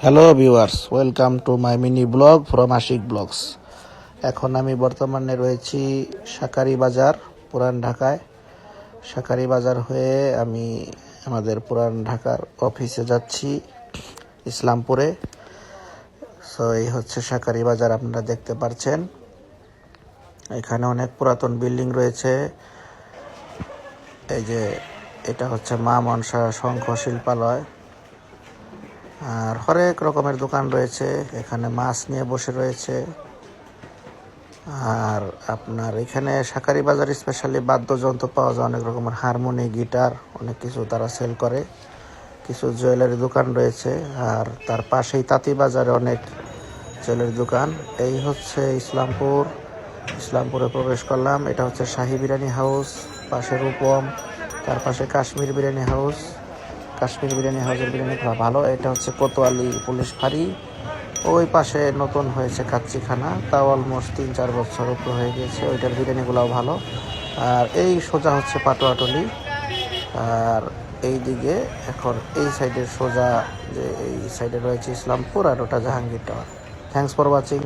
Hello viewers welcome to my mini blog from Ashik blogs এখন আমি বর্তমানে রয়েছি শাকারি বাজার, পুরান ঢাকায়। শাকারি বাজার হয়ে আমি আমাদের পুরান ঢাকার অফিসে যাচ্ছি, ইসলামপুরে। সো এই হচ্ছে শাকারি বাজার, আপনারা দেখতে পাচ্ছেন এখানে অনেক পুরাতন বিল্ডিং রয়েছে। এই যে, এটা হচ্ছে মা মনসা শঙ্খ শিল্পালয়। আর হরেক রকমের দোকান রয়েছে। এখানে মাছ নিয়ে বসে রয়েছে। আর আপনার এখানে শাকারি বাজার স্পেশালি বাদ্যযন্ত্র পাওয়া যায়, অনেক রকমের হারমোনি গিটার অনেক কিছু তারা সেল করে। কিছু জুয়েলারি দোকান রয়েছে। আর তার পাশেই তাঁতি বাজারে অনেক জুয়েলারি দোকান। এই হচ্ছে ইসলামপুর। ইসলামপুরে প্রবেশ করলাম। এটা হচ্ছে শাহী বিরিয়ানি হাউস পাশে রূপম, তার পাশে কাশ্মীর বিরিয়ানি হাউস কাশ্মীর বিরিয়ানি হাউসের বিরিয়ানি খুব ভালো। এটা হচ্ছে কোতোয়ালি পুলিশ ফাঁড়ি। ওই পাশে নতুন হয়েছে কাচ্চিখানা। তাও অলমোস্ট তিন চার বছর উপরে হয়ে গেছে ওইটার বিরিয়ানিগুলোও ভালো। আর এই সোজা হচ্ছে পাটোয়াটলি আর এই দিকে এখন এই সাইডের সোজা যে এই সাইডে রয়েছে ইসলামপুর আর ওটা Jahangir tower. Thanks for watching